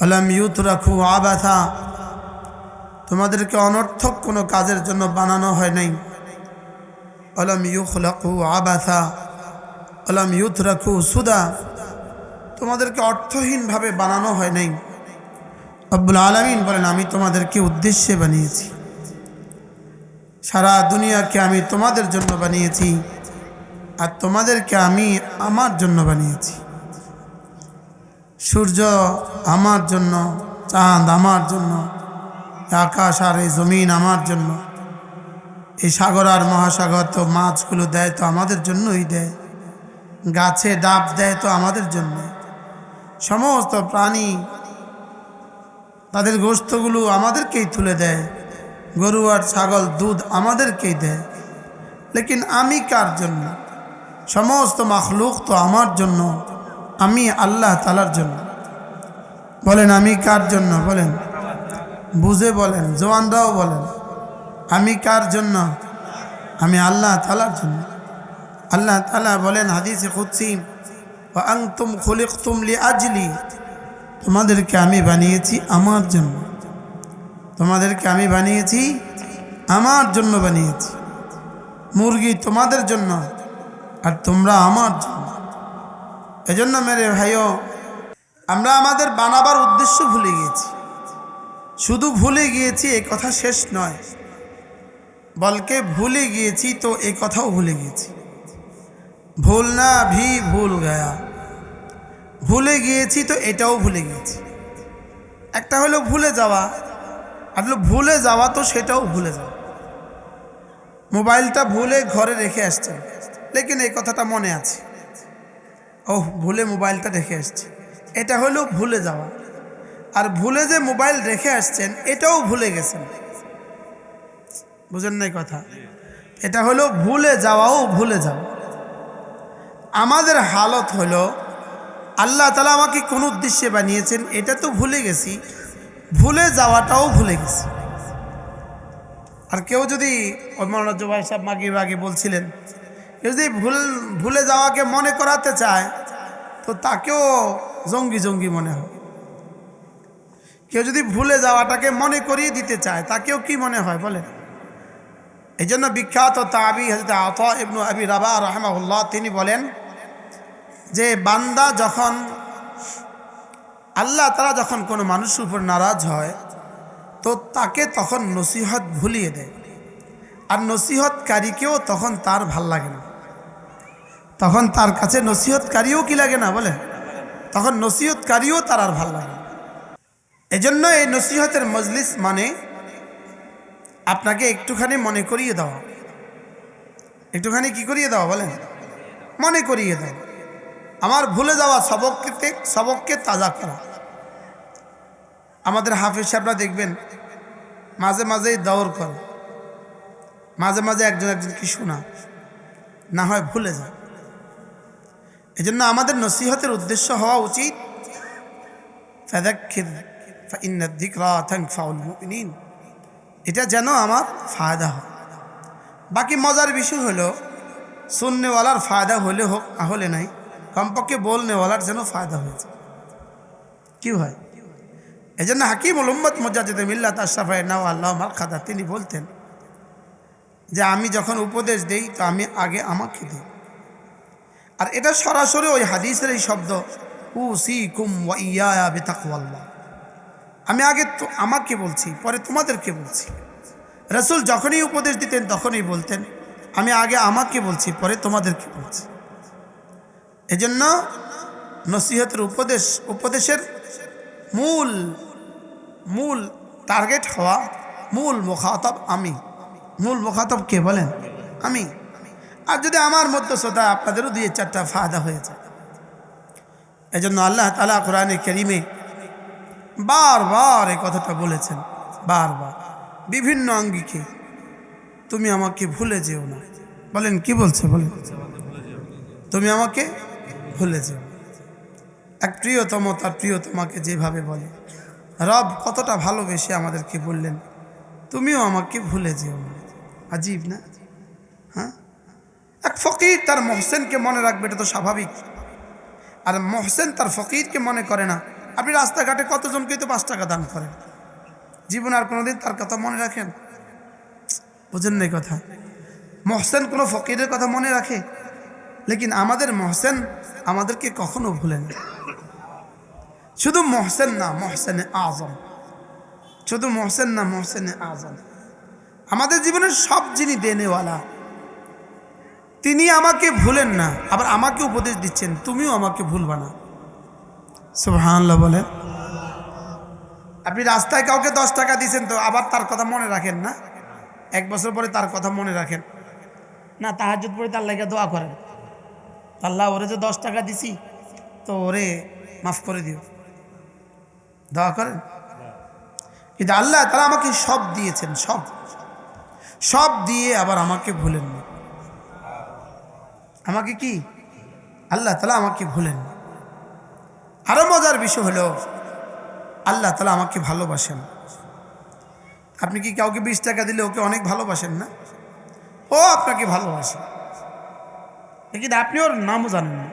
অলাম youth রাখু আবাথা। তোমাদেরকে অনর্থক কোনো কাজের জন্য বানানো হয় নাই। অলাম ইউখ রাখু আবাথা। অলাম ইউথ রাখু সুদা। তোমাদেরকে অর্থহীনভাবে বানানো হয় নাই। আব্বুল আলমিন বলেন, আমি তোমাদেরকে উদ্দেশ্যে বানিয়েছি। সারা দুনিয়াকে আমি তোমাদের জন্য বানিয়েছি আর তোমাদেরকে আমি আমার জন্য বানিয়েছি। সূর্য আমার জন্য, চাঁদ আমার জন্য, আকাশ আর এই জমিন আমার জন্য। এই সাগর আর মহাসাগর তো মাছগুলো দেয় তো আমাদের জন্যই দেয়। গাছে ডাব দেয় তো আমাদের জন্য। সমস্ত প্রাণী তাদের গোস্তগুলো আমাদেরকেই তুলে দেয়। গরু আর ছাগল, দুধ আমাদেরকেই দেয়। লেকিন আমি কার জন্য? সমস্ত মাখলুক তো আমার জন্য। আমি আল্লাহ তালার জন্য। বলেন, আমি কার জন্য? বলেন, বুঝে বলেন, জোয়ানরাও বলেন, আমি কার জন্য? আমি আল্লাহ তালার জন্য। আল্লাহ তালা বলেন হাদিসে খুদ্সিম আং তুম খলিক তুমলি আজলি তোমাদেরকে আমি বানিয়েছি আমার জন্য। তোমাদেরকে আমি বানিয়েছি আমার জন্য বানিয়েছি। মুরগি তোমাদের জন্য আর তোমরা আমার জন্য। এজন্য মেরে ভাইও, আমরা আমাদের বানাবার উদ্দেশ্য ভুলে গিয়েছি। শুধু ভুলে গিয়েছি এ কথা শেষ নয়, বলকে ভুলে গিয়েছি তো এ কথাও ভুলে গিয়েছি। ভুল না ভি ভুল গায়া, ভুলে গিয়েছি তো এটাও ভুলে গিয়েছি। একটা হলো ভুলে যাওয়া, আর হলো ভুলে যাওয়া তো সেটাও ভুলে যাওয়া। মোবাইলটা ভুলে ঘরে রেখে আসছেন লেকিন এই কথাটা মনে আছে। ওহ, ভুলে মোবাইলটা রেখে আসছে। এটা হলো ভুলে যাওয়া। আর ভুলে যে মোবাইল রেখে আসছেন, এটাও ভুলে গেছেন। বুঝেন নাই কথা? এটা হলো ভুলে যাওয়াও ভুলে যাওয়া আমাদের হালত হলো, আল্লাহ তালা আমাকে কোন উদ্দেশ্যে বানিয়েছেন, এটা তো ভুলে গেছি। ভুলে যাওয়াটাও ভুলে গেছি। আর কেউ যদি মৌলানা জুবাই সাহেব মাগি আগে বলছিলেন, কেউ যদি ভুল, ভুলে যাওয়াকে মনে করাতে চায় তো তাকেও জঙ্গি জঙ্গি মনে হয়। কেউ যদি ভুলে যাওয়াটাকে মনে করিয়ে দিতে চায়, তাকেও কি মনে হয় বলে এই জন্য বিখ্যাত তাবি হজরত আত ইবনু আবি রাবা রহমাউল্লাহ তিনি বলেন যে, বান্দা যখন, আল্লাহ তারা যখন কোনো মানুষের উপর নারাজ হয়, তো তাকে তখন নসিহত ভুলিয়ে দেয়। আর নসিহতকারীকেও তখন তার ভালো লাগে না। তখন তার কাছে নসিহতকারীও কি লাগে না বলে? তখন নসিহতকারীও তার আর ভালো লাগে এজন্য এই নসিহতের মজলিস মানে আপনাকে একটুখানি মনে করিয়ে দেওয়া। একটুখানি কি করিয়ে দেওয়া বলেন? মনে করিয়ে দেওয়া। আমার ভুলে যাওয়া সবককে সবককে তাজা করা। আমাদের হাফিজ সাহেবরা দেখবেন, মাঝে মাঝেই দৌড় করে। মাঝে মাঝে একজন একজনকে শোনা না হয় ভুলে যায়। এই জন্য আমাদের নসিহতের উদ্দেশ্য হওয়া উচিত। এটা যেন আমার ফায়দা হয়। বাকি মজার বিষয় হলো শুননেওয়ালার ফায়দা হলে হোক হলে নাই, কমপক্ষে বলনেওয়ালার যেন ফায়দা হয়েছে কি হয়? এই জন্য হাকিম উম্মদ মজাজিদ মিল্লাত আশরাফায় নাও আল্লাহ মার খাদা, তিনি বলতেন যে, আমি যখন উপদেশ দেই, তো আমি আগে আমাকে দিই। আর এটা সরাসরি ওই হাদিসের এই শব্দ উ সি কুম ওয়া আমি আগে তো আমাকে বলছি, পরে তোমাদেরকে বলছি। রসুল যখনই উপদেশ দিতেন, তখনই বলতেন। আমি আগে আমাকে বলছি, পরে তোমাদেরকে বলছি। এজন্য নসিহতের উপদেশ, উপদেশের মূল মূল টার্গেট হওয়া, মূল মুখাতব আমি। মূল মুখাতব কে বলেন? আমি। আর যদি আমার মধ্য শ্রোতা আপনাদেরও দুই চারটা ফায়দা হয়ে যায়। জন্য আল্লাহ তালা কোরআনে কেরিমে বারবার এই কথাটা বলেছেন, বারবার। বিভিন্ন আঙ্গিকে তুমি আমাকে ভুলে যেও না। বলেন, কি বলছে? বলেন। তুমি আমাকে ভুলে যেও এক প্রিয়তম, তার প্রিয়তমাকে যেভাবে বলে, রব কতটা ভালোবেসে আমাদেরকে বললেন, তুমিও আমাকে ভুলে যেও না। আজীব না? হ্যাঁ? এক ফকির তার মহসেনকে মনে রাখবে, এটা তো স্বাভাবিক। আর মহসেন তার ফকিরকে মনে করে না। আপনি রাস্তাঘাটে কতজনকেই তো পাঁচ টাকা দান করেন। জীবনে আর কোনোদিন তার কথা মনে রাখেন? বুঝেন না কথা। মহসেন কোনো ফকিরের কথা মনে রাখে? লেকিন আমাদের মহসেন আমাদেরকে কখনো ভুলে না। শুধু মহসেন না, মহসেনে আজম। শুধু মহসেন না, মহসেনে আজম। আমাদের জীবনের সব যিনি দেনেওয়ালা তিনি আমাকে ভুলেন না, আবার আমাকে উপদেশ দিচ্ছেন, তুমিও আমাকে ভুলবা না। সুবহানাল্লাহ বলেন। আপনি রাস্তায় কাউকে দশ টাকা দিয়েছেন তো আবার তার কথা মনে রাখেন না? এক বছর পরে তার কথা মনে রাখেন। না তাহাজুদ পরে তার লাগে দোয়া করেন। আল্লাহ ওরে যে দশ টাকা দিছি, তো ওরে মাফ করে দিও। দোয়া করেন? কিন্তু আল্লাহ তারা আমাকে সব দিয়েছেন, সব। সব দিয়ে আবার আমাকে ভুলেন না। আমাকে কি? আল্লাহ তালা আমাকে ভুলেন। না আরও মজার বিষয় হলো, আল্লাহ তালা আমাকে ভালোবাসেন। আপনি কি কাউকে বিশ টাকা দিলে ওকে অনেক ভালোবাসেন না? ও আপনাকে ভালোবাসে। কিন্তু আপনি ওর নামও জানেন না।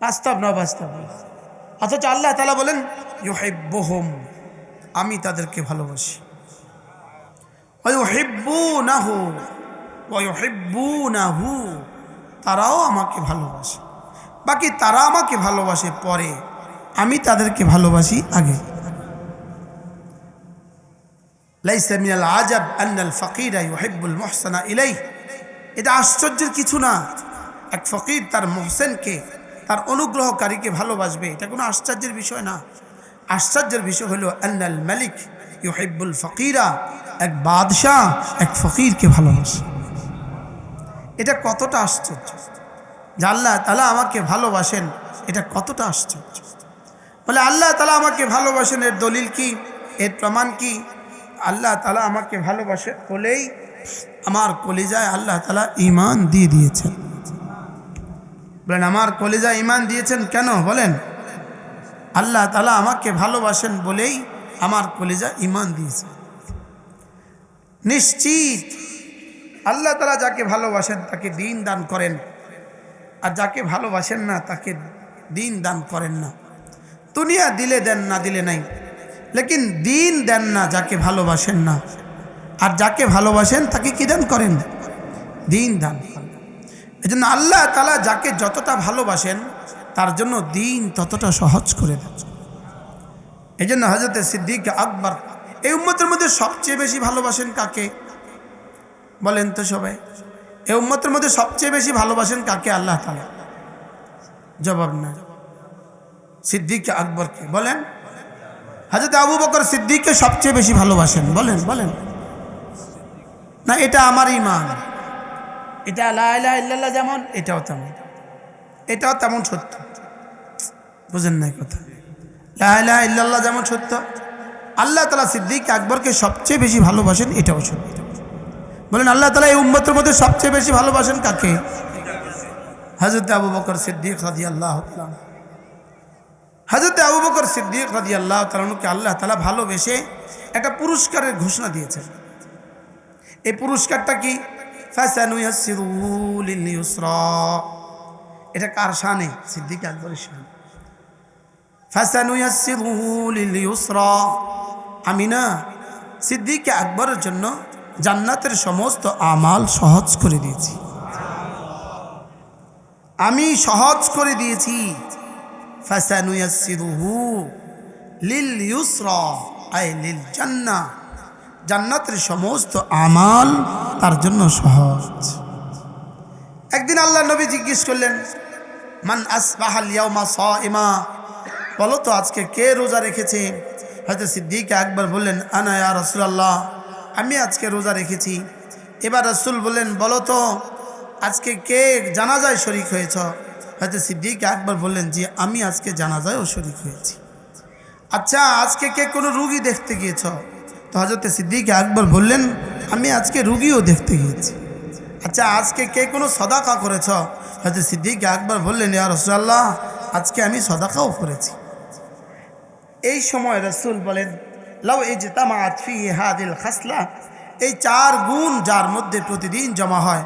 বাস্তব না বাস্তব অথচ আল্লাহ তালা বলেন, ইউহিব্বুহুম আমি তাদেরকে ভালোবাসি। ওয়ুহিব্বুনাহু ওয়ুহিব্বুনাহু তারাও আমাকে ভালোবাসে। বাকি তারা আমাকে ভালোবাসে পরে, আমি তাদেরকে ভালোবাসি আগে। লাইসা মিনাল আজাব আন্নাল ফকিরা ইউহিব্বুল মুহসানা ইলাই এটা আশ্চর্যের কিছু না। এক ফকির তার মোহসেনকে, তার অনুগ্রহকারীকে ভালোবাসবে, এটা কোনো আশ্চর্যের বিষয় না। আশ্চর্যের বিষয় হলো আন্নাল মালিক ইউহিব্বুল ফকিরা, এক বাদশাহ, এক ফকিরকে ভালোবাসে। এটা কতটা আশ্চর্য? যে আল্লাহ তালা আমাকে ভালোবাসেন, এটা কতটা আশ্চর্য? বলে আল্লাহ তালা আমাকে ভালোবাসেন, এর দলিল কি? এর প্রমাণ কি? আল্লাহ তালা আমাকে ভালোবাসে বলেই আমার কলিজায় আল্লাহ তালা ইমান দিয়ে দিয়েছেন। বলেন, আমার কলিজায় ইমান দিয়েছেন কেন? বলেন, আল্লাহ তালা আমাকে ভালোবাসেন বলেই আমার কলিজা ইমান দিয়েছেন নিশ্চিত আল্লাহ তালা যাকে ভালোবাসেন, তাকে দিন দান করেন। আর যাকে ভালোবাসেন না, তাকে দিন দান করেন না। দুনিয়া দিলে দেন, না দিলে নাই। লেকিন দিন দেন না, যাকে ভালোবাসেন না। আর যাকে ভালোবাসেন, তাকে কি দান করেন? দিন দান এই জন্য আল্লাহ তালা যাকে যতটা ভালোবাসেন, তার জন্য দিন ততটা সহজ করে দেন। এই জন্য হজরত সিদ্দিক আকবর, এই উম্মতের মধ্যে সবচেয়ে বেশি ভালোবাসেন কাকে? বলেন তো সবাই। এই উম্মতের মধ্যে সবচেয়ে বেশি ভালোবাসেন কাকে? আল্লাহ তালা জবাব না। সিদ্দিক আকবরকে বলেন। হাজরত আবু বকর সিদ্দিককে সবচেয়ে বেশি ভালোবাসেন। বলেন বলেন। না, এটা আমার ইমান। এটা আল্লাহ ইল্লাল্লাহ যেমন, এটাও তেমন। এটাও তেমন সত্য। বুঝেন না কথা। লাহ ইল্লাল্লাহ যেমন সত্য। আল্লাহ তালা সিদ্দিক আকবরকে সবচেয়ে বেশি ভালোবাসেন, এটাও সত্য। বলেন, আল্লাহ তালা এই উম্মতের মধ্যে সবচেয়ে বেশি ভালোবাসেন কাকে? হজরত আবু বকর সিদ্দিক রাজি আল্লাহ হজরত আবু বকর সিদ্দিক রাজি আল্লাহ তালকে আল্লাহ তালা ভালোবেসে একটা পুরস্কারের ঘোষণা দিয়েছেন। এই পুরস্কারটা কি? এটা কার শানে? সিদ্দিক আকবরের শান। আমি না সিদ্দিক আকবরের জন্য জান্নাতের সমস্ত আমাল সহজ করে দিয়েছি। আমি সহজ করে দিয়েছি। লিল লিল জান্না। জান্নাতের সমস্ত আমাল তার জন্য সহজ। একদিন আল্লাহ নবী জিজ্ঞেস করলেন, মান আসবাহাল সাইমা? বলো তো, আজকে কে রোজা রেখেছে? হয়তো সিদ্দিক একবার বললেন, আনা ইয়া রাসূলুল্লাহ। আমি আজকে রোজা রেখেছি। এবার রসুল বললেন, বলো তো, আজকে কে জানাজায় শরিক হয়েছ? হয়তো সিদ্দিক একবার বললেন যে আমি আজকে জানাজায়ও শরিক হয়েছি। আচ্ছা আজকে কে কোনো রুগী দেখতে গিয়েছ? তো হজরতে সিদ্দিক একবার বললেন, আমি আজকে রুগীও দেখতে গিয়েছি। আচ্ছা আজকে কে কোনো সদাকা করেছ? হয়তো সিদ্দিক একবার বললেন, ইয়া রসুল্লাহ আজকে আমি সদাকাও করেছি। এই সময় রসুল বলেন লাউ এই যে তামাত ফি হাদিল খাসলা, এই চার গুণ যার মধ্যে প্রতিদিন জমা হয়,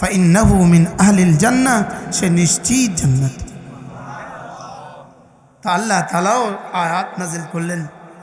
ফাইন্নাহু মিন আহলিল জান্না সে নিশ্চিত জান্নাত। তা আল্লাহ তালাও আয়াত নাজিল করলেন।